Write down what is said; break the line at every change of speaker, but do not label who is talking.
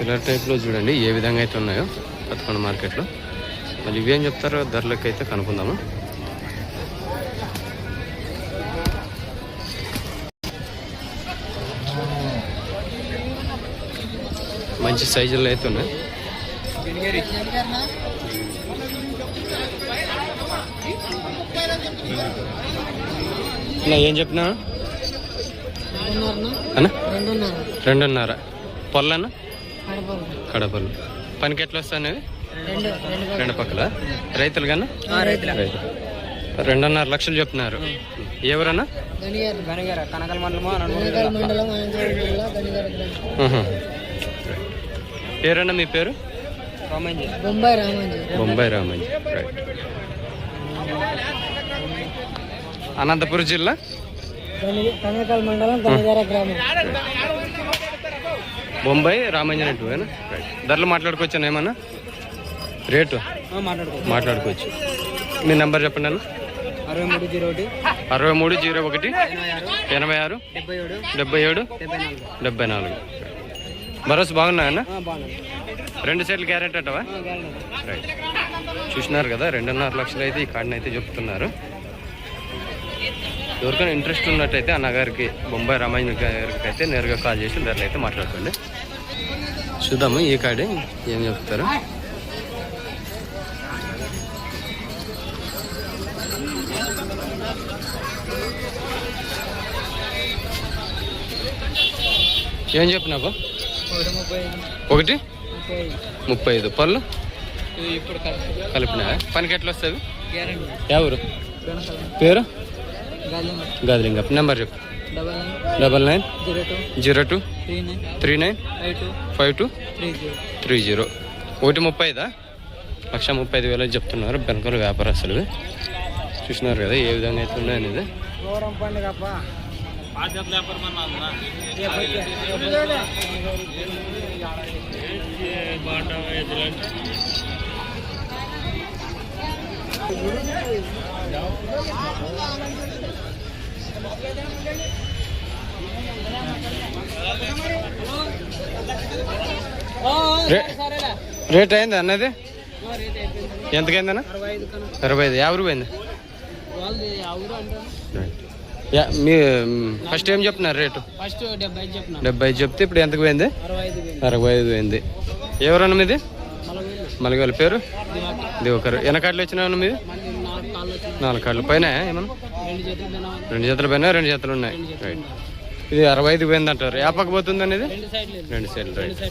చిల్లర టైప్లో చూడండి ఏ విధంగా అయితే ఉన్నాయో పదకొండ మార్కెట్లో. మళ్ళీ ఇవేం చెప్తారో ధరలకి అయితే కనుక్కుందాము. మంచి సైజుల్లో అయితే ఉన్నాయి. ఏం చెప్పినా?
రెండున్నర.
పొల్లన్న?
కడపలు.
పనికి ఎట్లా వస్తాయి
రెండు
పక్కల. రైతులు కన్నా
రైతుల.
రెండున్నర లక్షలు చెప్తున్నారు. ఎవరన్నా. పేరన్నా మీ పేరు?
బొంబాయి రామంజీ.
బొంబాయి రామంజీ. రైట్ అనంతపురం జిల్లా?
కనకల మండలం గనిగార గ్రామం.
బొంబాయి రామంజన్ టూ రైట్ ధరలు మాట్లాడుకోవచ్చా ఏమన్నా? రేటు
మాట్లాడుకో.
మాట్లాడుకోవచ్చు. మీ నెంబర్ చెప్పండి అన్న.
అరవై మూడు జీరో ఒకటి.
అరవై మూడు జీరో ఒకటి.
ఎనభై ఆరు. డెబ్బై ఏడు.
డెబ్బై
నాలుగు.
భరోసా బాగున్నాయన్న
బాగున్నాయి.
రెండు సెట్లు గ్యారెంటీ అంటావా? రైట్ చూసినారు కదా రెండున్నర లక్షలు అయితే ఈ కార్డుని అయితే చెప్తున్నారు. ఎవరికైనా ఇంట్రెస్ట్ ఉన్నట్టయితే అన్నగారికి బొంబాయి రామాయణ గారికి అయితే నేరుగా కాల్ చేసి ధరలు అయితే మాట్లాడుకోండి. చూద్దాము ఈ కార్డు ఏం చెప్తారు. ఏం చెప్పినావు?
ఒకటి? ముప్పై
ఒకటి
ముప్పై
ముప్పై ఐదు పళ్ళు కలిపినా పనికి ఎట్లా వస్తుంది? ఎవరు? పేరు?
గాలి
గదిలింగప్ప నెంబర్ చెప్పు.
Double nine zero two
zero two
three nine
three nine
five two
five two
three zero
three zero ఒకటి ముప్పై ఐదా? లక్ష ముప్పై ఐదు వేలు చెప్తున్నారు. బెనకలు వ్యాపారస్తులు. చూసినారు కదా ఏ విధంగా అయితే ఉన్నాయి అనేది.
ఘోరం పండుగ
రే- రేట్ అయింది అన్నది ఎంతకైందన్న?
అరవై ఐదు కన్నా.
అరవై ఐదు. యాభై రూపాయింది మీ ఫస్ట్ ఏం చెప్తున్నారు రేటు?
డెబ్బై ఐదు
చెప్తే ఇప్పుడు ఎంతకు పోయింది?
అరవై ఐదు
పోయింది. ఎవరన్న మీది? మలగాలి పేరు?
దివాకర్.
ఎనకాట్లు వచ్చినా మీది? నాలుగు కాళ్ళు పైన ఏమన్నా?
రెండు చేతులు తినాలి
రెండు జతలు పైన రెండు జతలు ఉన్నాయి. రైట్ ఇది అరవై ఐదు పోయింది అంటారు యాపక పోతుంది అనేది
రెండు సైడ్లు.
రెండు సైడ్లు రైట్